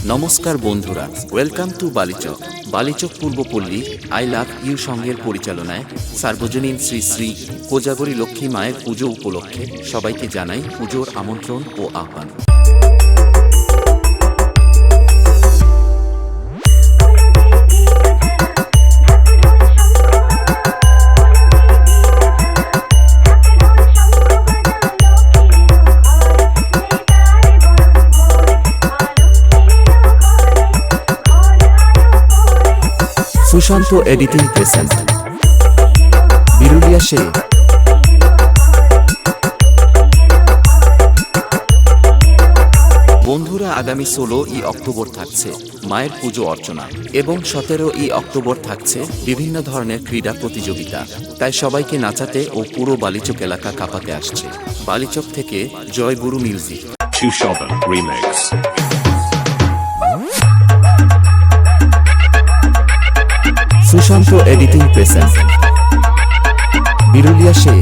নমস্কার বন্ধুরা welcome to Balichak. Balichak Purbapalli I love you সঙ্গের পরিচালনায় সার্বজনীন শ্রী শ্রী কোজাগরী লক্ষ্মী মায়ের পুজো উপলক্ষে সবাইকে জানাই পুজোর আমন্ত্রণ ও আহ্বান। সুশান্ত এডিটিং প্রেসেন্ট বিরুলিয়া সে বন্ধুরা আগামী ষোলো ই অক্টোবর থাকছে মায়ের পুজো অর্চনা এবং সতেরো ই অক্টোবর থাকছে বিভিন্ন ধরনের ক্রীড়া প্রতিযোগিতা। তাই সবাইকে নাচাতে ও পুরো বালিচক এলাকা কাঁপাতে আসছে। বালিচক থেকে Joyguru music. Sushanta editing present Birulia সে